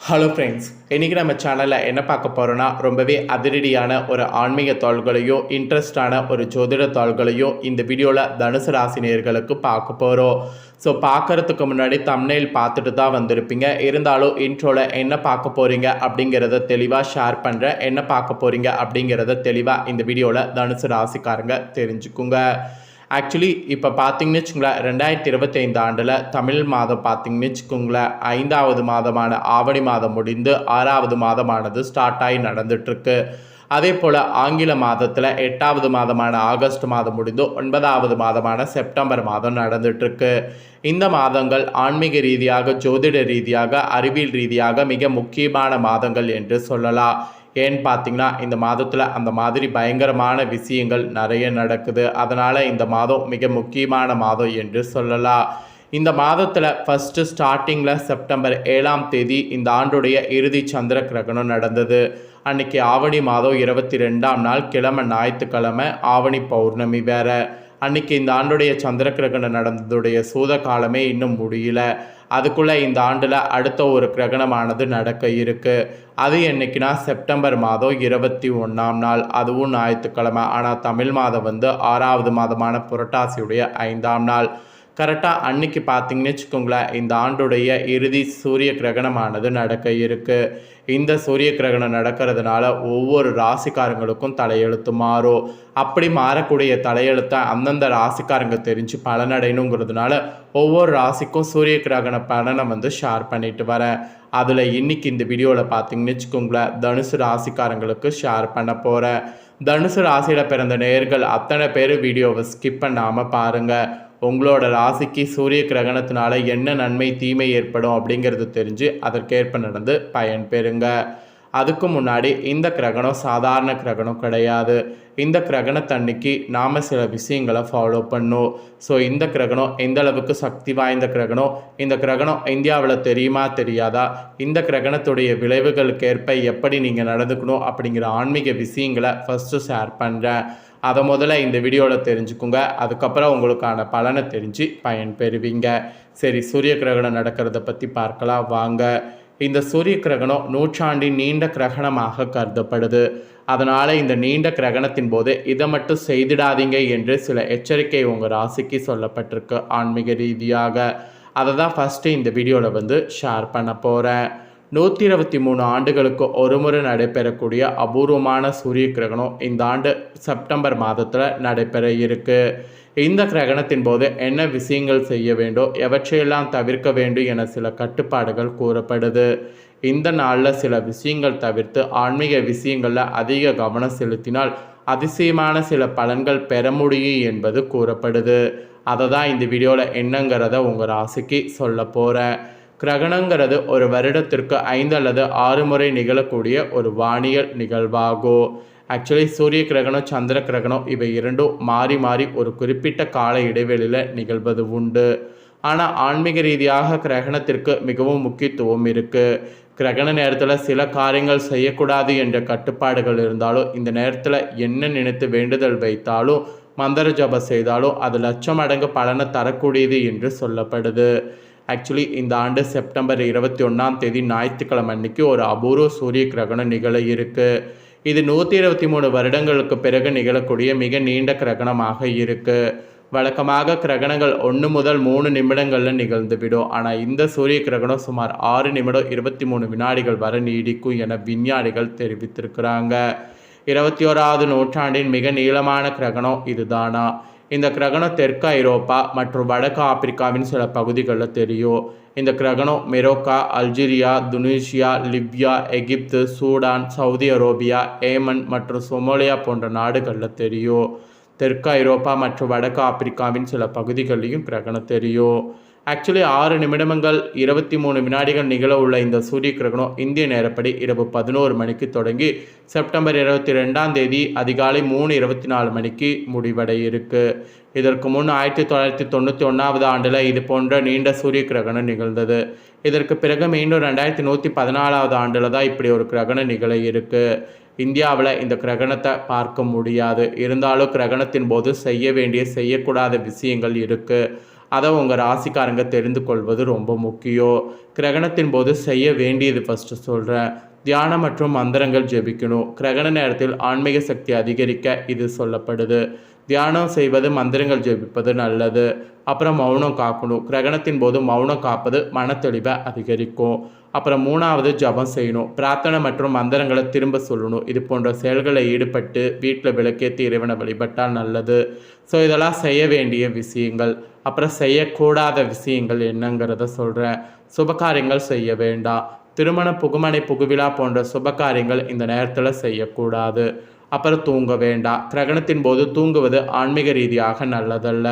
Hello friends இன்றைக்கி நம்ம சேனலில் என்ன பார்க்க போகிறோன்னா ரொம்பவே அதிரடியான ஒரு ஆன்மீக தாள்களையும் இன்ட்ரெஸ்டான ஒரு ஜோதிட தாள்களையும் இந்த வீடியோவில் தனுசு ராசினியர்களுக்கு பார்க்க போகிறோம் ஸோ பார்க்குறதுக்கு முன்னாடி தம்னைல் பார்த்துட்டு தான் வந்திருப்பீங்க. இருந்தாலும் இன்ட்ரோவில் என்ன பார்க்க போகிறீங்க அப்படிங்கிறத தெளிவாக ஷேர் பண்ணுறேன் என்ன பார்க்க போகிறீங்க அப்படிங்கிறத தெளிவாக இந்த வீடியோவில் தனுசு ராசிக்காரங்க தெரிஞ்சுக்குங்க. ஆக்சுவலி இப்போ பார்த்தீங்கன்னு வச்சுங்களேன் ரெண்டாயிரத்தி இருபத்தைந்து ஆண்டில் தமிழ் மாதம் பார்த்தீங்கன்னு வச்சுக்கோங்களேன் ஐந்தாவது மாதமான ஆவணி மாதம் முடிந்து ஆறாவது மாதமானது ஸ்டார்ட் ஆகி நடந்துட்டுருக்கு. அதே போல் ஆங்கில மாதத்தில் எட்டாவது மாதமான ஆகஸ்ட் மாதம் முடிந்து ஒன்பதாவது மாதமான செப்டம்பர் மாதம் நடந்துட்டுருக்கு. இந்த மாதங்கள் ஆன்மீக ரீதியாக ஜோதிட ரீதியாக அறிவியல் ரீதியாக மிக முக்கியமான மாதங்கள் என்று சொல்லலாம். ஏன்னு பார்த்தீங்கன்னா இந்த மாதத்தில் அந்த மாதிரி பயங்கரமான விஷயங்கள் நிறைய நடக்குது. அதனால் இந்த மாதம் மிக முக்கியமான மாதம் என்று சொல்லலாம். இந்த மாதத்தில் ஃபஸ்ட்டு ஸ்டார்டிங்கில் செப்டம்பர் ஏழாம் தேதி இந்த ஆண்டுடைய இறுதி சந்திர கிரகணம் நடந்தது. அன்னைக்கு ஆவணி மாதம் இருபத்தி ரெண்டாம் நாள் கிழமை ஞாயிற்றுக்கிழமை ஆவணி பௌர்ணமி வேற. அன்னைக்கு இந்த ஆண்டுடைய சந்திர கிரகணம் நடந்ததுடைய சூத காலமே இன்னும் முடியல. அதுக்குள்ளே இந்த ஆண்டில் அடுத்த ஒரு கிரகணமானது நடக்க இருக்குது அது என்னைக்குன்னா செப்டம்பர் மாதம் இருபத்தி ஒன்றாம் நாள். அதுவும் ஞாயிற்றுக்கிழமை. ஆனால் தமிழ் மாதம் வந்து ஆறாவது மாதமான புரட்டாசியுடைய ஐந்தாம் நாள். கரெக்டாக அன்னைக்கு பார்த்தீங்கன்னு வச்சுக்கோங்களேன் இந்த ஆண்டுடைய இறுதி சூரிய கிரகணமானது நடக்க இருக்குது இந்த சூரிய கிரகணம் நடக்கிறதுனால ஒவ்வொரு ராசிக்காரங்களுக்கும் தலையெழுத்து மாறும். அப்படி மாறக்கூடிய தலையெழுத்தை அந்தந்த ராசிக்காரங்க தெரிஞ்சு பலனடையணுங்கிறதுனால ஒவ்வொரு ராசிக்கும் சூரிய கிரகண பலனை வந்து ஷேர் பண்ணிட்டு வரேன். அதில் இன்னைக்கு இந்த வீடியோவில் பார்த்தீங்கன்னு வச்சுக்கோங்களேன் தனுசு ராசிக்காரங்களுக்கு ஷேர் பண்ண போகிறேன் தனுசு ராசியில் பிறந்த நேர்கள் அத்தனை பேர் வீடியோவை ஸ்கிப் பண்ணாமல் பாருங்கள் உங்களோட ராசிக்கு சூரிய கிரகணத்தினால என்ன நன்மை தீமை ஏற்படும் அப்படிங்கிறது தெரிஞ்சு அதற்கேற்ப நடந்து பயன் பெறுங்க. அதுக்கு முன்னாடி இந்த கிரகணம் சாதாரண கிரகணம் கிடையாது. இந்த கிரகணத்தன்னைக்கு நாம் சில விஷயங்களை ஃபாலோ பண்ணும். ஸோ இந்த கிரகணம் எந்த அளவுக்கு சக்தி வாய்ந்த கிரகணம்? இந்த கிரகணம் இந்தியாவில் தெரியுமா தெரியாதா? இந்த கிரகணத்துடைய விளைவுகளுக்கேற்ப எப்படி நீங்கள் நடந்துக்கணும் அப்படிங்கிற ஆன்மீக விஷயங்களை ஃபஸ்ட்டு ஷேர் பண்ணுறேன் அதை முதல்ல இந்த வீடியோவில் தெரிஞ்சுக்குங்க. அதுக்கப்புறம் உங்களுக்கான பலனை தெரிஞ்சு பயன் பெறுவீங்க சரி சூரிய கிரகணம் நடக்கிறத பற்றி பார்க்கலாம். வாங்க. இந்த சூரிய கிரகணம் நூற்றாண்டின் நீண்ட கிரகணமாக கருதப்படுது. அதனால் இந்த நீண்ட கிரகணத்தின் போது இதை மட்டும் செய்திடாதீங்க என்று சில எச்சரிக்கை உங்கள் ராசிக்கு சொல்லப்பட்டிருக்கு ஆன்மீக ரீதியாக. அதை தான் ஃபஸ்ட்டு இந்த வீடியோவில் வந்து ஷேர் பண்ண போகிறேன் நூற்றி இருபத்தி மூணு ஆண்டுகளுக்கு ஒரு முறை நடைபெறக்கூடிய அபூர்வமான சூரிய கிரகணம் இந்த ஆண்டு செப்டம்பர் மாதத்தில் நடைபெற இருக்குது இந்த கிரகணத்தின் போது என்ன விஷயங்கள் செய்ய வேண்டும் எவற்றையெல்லாம் தவிர்க்க வேண்டும் என சில கட்டுப்பாடுகள் கூறப்படுது. இந்த நாளில் சில விஷயங்கள் தவிர்த்து ஆன்மீக விஷயங்களில் அதிக கவனம் செலுத்தினால் அதிசயமான சில பலன்கள் பெற முடியும் என்பது கூறப்படுது. அதை தான் இந்த வீடியோவில் என்னங்கிறத உங்கள் ராசிக்கு சொல்ல போகிறேன் கிரகணங்கிறது ஒரு வருடத்திற்கு ஐந்து அல்லது ஆறு முறை நிகழக்கூடிய ஒரு வானியல் நிகழ்வாகும் ஆக்சுவலி சூரிய கிரகணம் சந்திர கிரகணம் இவை இரண்டும் மாறி மாறி ஒரு குறிப்பிட்ட கால இடைவெளியில் நிகழ்வது உண்டு. ஆனால் ஆன்மீக ரீதியாக கிரகணத்திற்கு மிகவும் முக்கியத்துவம் இருக்குது கிரகண நேரத்தில் சில காரியங்கள் செய்யக்கூடாது என்ற கட்டுப்பாடுகள் இருந்தாலும் இந்த நேரத்தில் என்ன நினைத்து வேண்டுதல் வைத்தாலும் மந்திர ஜபம் செய்தாலும் அது லட்சம் மடங்கு பலனை தரக்கூடியது என்று சொல்லப்படுது. ஆக்சுவலி இந்த ஆண்டு செப்டம்பர் இருபத்தி ஒன்றாம் தேதி ஞாயிற்றுக்கிழமை அன்னைக்கு ஒரு அபூர்வ சூரிய கிரகணம் நிகழ இருக்கு. இது நூற்றி இருபத்தி மூணு வருடங்களுக்கு பிறகு நிகழக்கூடிய மிக நீண்ட கிரகணமாக இருக்குது வழக்கமாக கிரகணங்கள் ஒன்று முதல் மூணு நிமிடங்களில் நிகழ்ந்துவிடும். ஆனால் இந்த சூரிய கிரகணம் சுமார் ஆறு நிமிடம் இருபத்தி மூணு வினாடிகள் வரை நீடிக்கும் என விஞ்ஞானிகள் தெரிவித்திருக்கிறாங்க. இருபத்தி ஓராவது நூற்றாண்டின் மிக நீளமான கிரகணம் இதுதானா? இந்த கிரகணம் தெற்கு ஐரோப்பா மற்றும் வடக்கு ஆப்பிரிக்காவின் சில பகுதிகளில் தெரியும். இந்த கிரகணம் Morocco Algeria Tunisia Libya Egypt Sudan Saudi Arabia Yemen மற்றும் சோமோலியா போன்ற நாடுகளில் தெரியும். தெற்கு ஐரோப்பா மற்றும் வடக்கு ஆப்பிரிக்காவின் சில பகுதிகளிலையும் கிரகணம் தெரியும். ஆக்சுவலி ஆறு நிமிடங்கள் இருபத்தி மூணு வினாடிகள் நிகழ உள்ள இந்த சூரிய கிரகணம் இந்திய நேரப்படி இரவு பதினோரு மணிக்கு தொடங்கி செப்டம்பர் இருபத்தி ரெண்டாம் தேதி அதிகாலை மூணு இருபத்தி நாலு மணிக்கு முடிவடைய இருக்கு. இதற்கு முன் ஆயிரத்தி தொள்ளாயிரத்தி தொண்ணூற்றி ஒன்றாவது ஆண்டில் இது போன்ற நீண்ட சூரிய கிரகணம் நிகழ்ந்தது. இதற்கு பிறகு மீண்டும் ரெண்டாயிரத்தி நூற்றி பதினாலாவது ஆண்டில் தான் இப்படி ஒரு கிரகணம் நிகழ இருக்கு. இந்தியாவில் இந்த கிரகணத்தை பார்க்க முடியாது. இருந்தாலும் கிரகணத்தின் போது செய்ய வேண்டிய செய்யக்கூடாத விஷயங்கள் இருக்குது அதை உங்கள் ராசிக்காரங்க தெரிந்து கொள்வது ரொம்ப முக்கியம். கிரகணத்தின் போது செய்ய வேண்டியது ஃபஸ்ட்டு சொல்கிறேன் தியானம் மற்றும் மந்திரங்கள் ஜெபிக்கணும். கிரகண நேரத்தில் ஆன்மீக சக்தி அதிகரிக்க இது சொல்லப்படுது. தியானம் செய்வது மந்திரங்கள் ஜெபிப்பது நல்லது. அப்புறம் மௌனம் காக்கணும். கிரகணத்தின் போது மௌனம் காப்பது மனத்தெளிவை அதிகரிக்கும். அப்புறம் மூணாவது ஜபம் செய்யணும். பிரார்த்தனை மற்றும் மந்திரங்களை திரும்ப சொல்லணும். இது போன்ற செயல்களை ஈடுபட்டு வீட்டில் விளக்கேற்றி இறைவனை வழிபட்டால் நல்லது. ஸோ இதெல்லாம் செய்ய வேண்டிய விஷயங்கள். அப்புறம் செய்யக்கூடாத விஷயங்கள் என்னங்கிறத சொல்கிறேன் சுபகாரியங்கள் செய்ய வேண்டாம். திருமண புகுமனை புகுவிழா போன்ற சுபகாரியங்கள் இந்த நேரத்தில் செய்யக்கூடாது. அப்புறம் தூங்க வேண்டாம் கிரகணத்தின் போது தூங்குவது ஆன்மீக ரீதியாக நல்லதல்ல.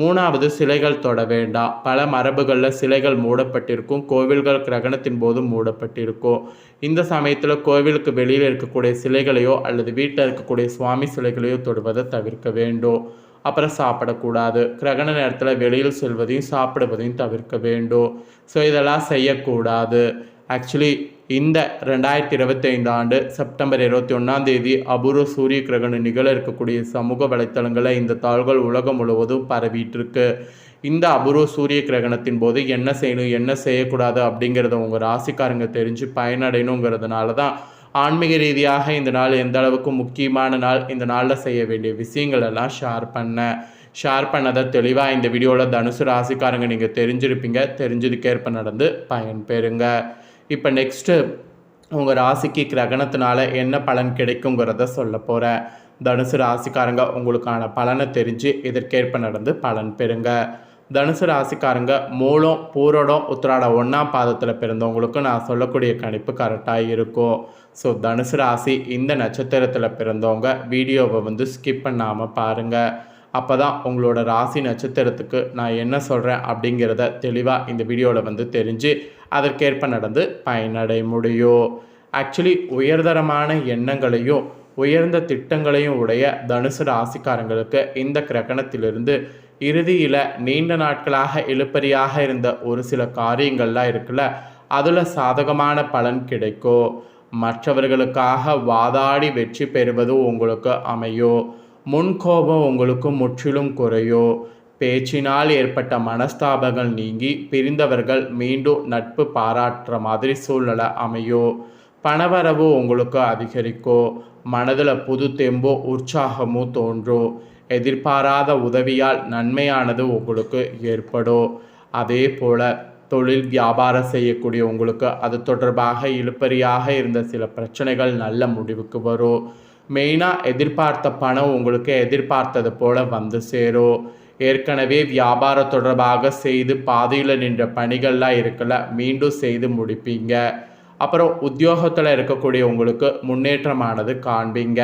மூணாவது சிலைகள் தொட வேண்டாம் பல மரபுகளில் சிலைகள் மூடப்பட்டிருக்கும். கோவில்கள் கிரகணத்தின் போது மூடப்பட்டிருக்கும். இந்த சமயத்தில் கோவிலுக்கு வெளியில் இருக்கக்கூடிய சிலைகளையோ அல்லது வீட்டில் இருக்கக்கூடிய சுவாமி சிலைகளையோ தொடுவதை தவிர்க்க வேண்டும். அப்புறம் சாப்பிடக்கூடாது. கிரகண நேரத்தில் வெளியில் செல்வதையும் சாப்பிடுவதையும் தவிர்க்க வேண்டும். ஸோ இதெல்லாம் செய்யக்கூடாது. ஆக்சுவலி இந்த ரெண்டாயிரத்தி இருபத்தைந்து ஆண்டு செப்டம்பர் இருபத்தி ஒன்றாம் தேதி அபூர்வ சூரிய கிரகணம் நிகழ இருக்கக்கூடிய சமூக வலைத்தளங்களில் இந்த தாள்கள் உலகம் முழுவதும் பரவிட்டுருக்கு. இந்த அபூர்வ சூரிய கிரகணத்தின் போது என்ன செய்யணும் என்ன செய்யக்கூடாது அப்படிங்கிறத உங்கள் ராசிக்காரங்க தெரிஞ்சு பயனடையணுங்கிறதுனால தான் ஆன்மீக ரீதியாக இந்த நாள் எந்த அளவுக்கு முக்கியமான நாள் இந்த நாளில் செய்ய வேண்டிய விஷயங்கள் எல்லாம் ஷேர் பண்ணேன். ஷேர் பண்ணதை தெளிவாக இந்த வீடியோவில் தனுசு ராசிக்காரங்க நீங்கள் தெரிஞ்சிருப்பீங்க. தெரிஞ்சதுக்கேற்ப நடந்து பயன் பெறுங்க இப்போ நெக்ஸ்ட்டு உங்கள் ராசிக்கு கிரகணத்தினால என்ன பலன் கிடைக்குங்கிறத சொல்ல போகிறேன் தனுசு ராசிக்காரங்க உங்களுக்கான பலனை தெரிஞ்சு இதற்கேற்ப நடந்து பலன் பெறுங்க. தனுசு ராசிக்காரங்க மூலம் பூரோடம் உத்திராட ஒன்றாம் பாதத்தில் பிறந்தவங்களுக்கு நான் சொல்லக்கூடிய கணிப்பு கரெக்டாக இருக்கும். ஸோ தனுசு ராசி இந்த நட்சத்திரத்தில் பிறந்தவங்க வீடியோவை வந்து ஸ்கிப் பண்ணாமல் பாருங்கள் அப்போ தான் உங்களோட ராசி நட்சத்திரத்துக்கு நான் என்ன சொல்கிறேன் அப்படிங்கிறத தெளிவாக இந்த வீடியோவில் வந்து தெரிஞ்சு அதற்கேற்ப நடந்து பயனடைய முடியும். ஆக்சுவலி உயர்தரமான எண்ணங்களையும் உயர்ந்த திட்டங்களையும் உடைய தனுசு ராசிக்காரங்களுக்கு இந்த கிரகணத்திலிருந்து இறுதியில் நீண்ட நாட்களாக இழுப்பறியாக இருந்த ஒரு சில காரியங்கள்லாம் இருக்குல்ல அதில் சாதகமான பலன் கிடைக்கும். மற்றவர்களுக்காக வாதாடி வெற்றி பெறுவதும் உங்களுக்கு அமையும். முன்கோபம் உங்களுக்கு முற்றிலும் குறையோ. பேச்சினால் ஏற்பட்ட மனஸ்தாபங்கள் நீங்கி பிரிந்தவர்கள் மீண்டும் நட்பு பாராட்டுற மாதிரி சூழ்நிலை அமையோ. பணவரவு உங்களுக்கு அதிகரிக்கோ. மனதில் புது தெம்போ உற்சாகமோ தோன்றோ. எதிர்பாராத உதவியால் நன்மையானது உங்களுக்கு ஏற்படும் அதே போல் தொழில் வியாபாரம் செய்யக்கூடிய உங்களுக்கு அது தொடர்பாக இழுப்பறியாக இருந்த சில பிரச்சனைகள் நல்ல முடிவுக்கு வரும் மெயினாக எதிர்பார்த்த பணம் உங்களுக்கு எதிர்பார்த்தது போல் வந்து சேரும் ஏற்கனவே வியாபாரம் தொடர்பாக செய்து பாதையில் நின்ற பணிகள்லாம் இருக்கல மீண்டும் செய்து முடிப்பீங்க. அப்புறம் உத்தியோகத்தில் இருக்கக்கூடிய உங்களுக்கு முன்னேற்றமானது காண்பீங்க.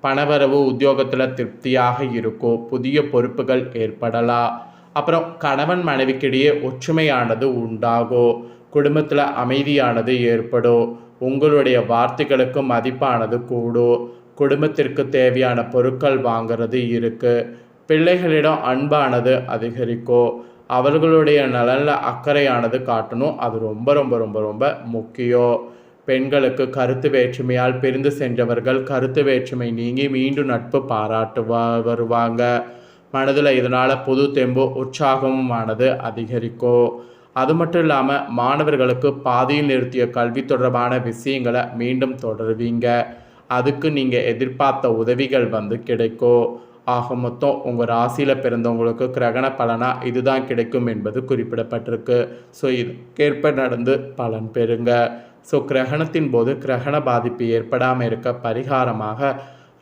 பணவரவு உத்தியோகத்தில் திருப்தியாக இருக்கும் புதிய பொறுப்புகள் ஏற்படலாம் அப்புறம் கணவன் மனைவிக்கிடையே ஒற்றுமையானது உண்டாகும் குடும்பத்தில் அமைதியானது ஏற்படும் உங்களுடைய வார்த்தைகளுக்கு மதிப்பானது கூடும் குடும்பத்திற்கு தேவையான பொருட்கள் வாங்கிறது இருக்குது பிள்ளைகளிடம் அன்பானது அதிகரிக்கும் அவர்களுடைய நலனில் அக்கறையானது காட்டணும். அது ரொம்ப ரொம்ப ரொம்ப ரொம்ப முக்கியம் பெண்களுக்கு கருத்து வேற்றுமையால் பிரிந்து சென்றவர்கள் கருத்து வேற்றுமை நீங்கி மீண்டும் நட்பு பாராட்டுவா வருவாங்க. மனதில் இதனால் புது தெம்பு உற்சாகமுமானது அதிகரிக்கும் அது மட்டும் இல்லாமல் மாணவர்களுக்கு பாதியில் நிறுத்திய கல்வி தொடர்பான விஷயங்களை மீண்டும் தொடருவீங்க. அதுக்கு நீங்கள் எதிர்பார்த்த உதவிகள் வந்து கிடைக்கும் ஆக மொத்தம் உங்கள் ராசியில் பிறந்தவங்களுக்கு கிரகண பலனாக இதுதான் கிடைக்கும் என்பது குறிப்பிடப்பட்டிருக்கு. ஸோ இதுக்கேற்ப நடந்து பலன் பெறுங்க. ஸோ கிரகணத்தின் போது கிரகண பாதிப்பு ஏற்படாமல் இருக்க பரிகாரமாக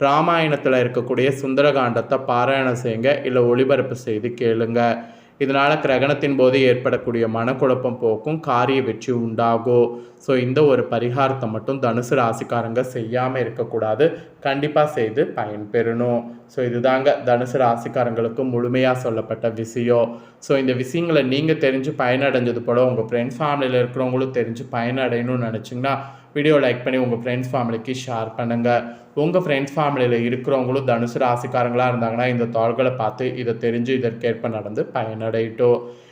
ராமாயணத்தில் இருக்கக்கூடிய சுந்தரகாண்டத்தை பாராயணம் செய்யுங்க. இல்லை ஒளிபரப்பு செய்து கேளுங்கள் இதனால் கிரகணத்தின் போது ஏற்படக்கூடிய மனக்குழப்பம் போக்கும் காரிய வெற்றி உண்டாகும் ஸோ இந்த ஒரு பரிகாரத்தை மட்டும் தனுசு ராசிக்காரங்க செய்யாமல் இருக்கக்கூடாது. கண்டிப்பாக செய்து பயன்பெறணும். ஸோ இதுதாங்க தனுசு ராசிக்காரங்களுக்கு முழுமையாக சொல்லப்பட்ட விஷயம் ஸோ இந்த விஷயங்களை நீங்கள் தெரிஞ்சு பயனடைஞ்சது போல் உங்கள் ஃப்ரெண்ட்ஸ் ஃபேமிலியில் இருக்கிறவங்களும் தெரிஞ்சு பயனடையணும்னு நினச்சிங்கன்னா வீடியோ லைக் பண்ணி உங்கள் ஃப்ரெண்ட்ஸ் ஃபேமிலிக்கு ஷேர் பண்ணுங்கள் உங்கள் ஃப்ரெண்ட்ஸ் ஃபேமிலியில் இருக்கிறவங்களும் தனுசு ராசிக்காரங்களாக இருந்தாங்கன்னா இந்த தாள்களை பார்த்து இதை தெரிஞ்சு இதற்கேற்ப நடந்து பயனடையட்டும்.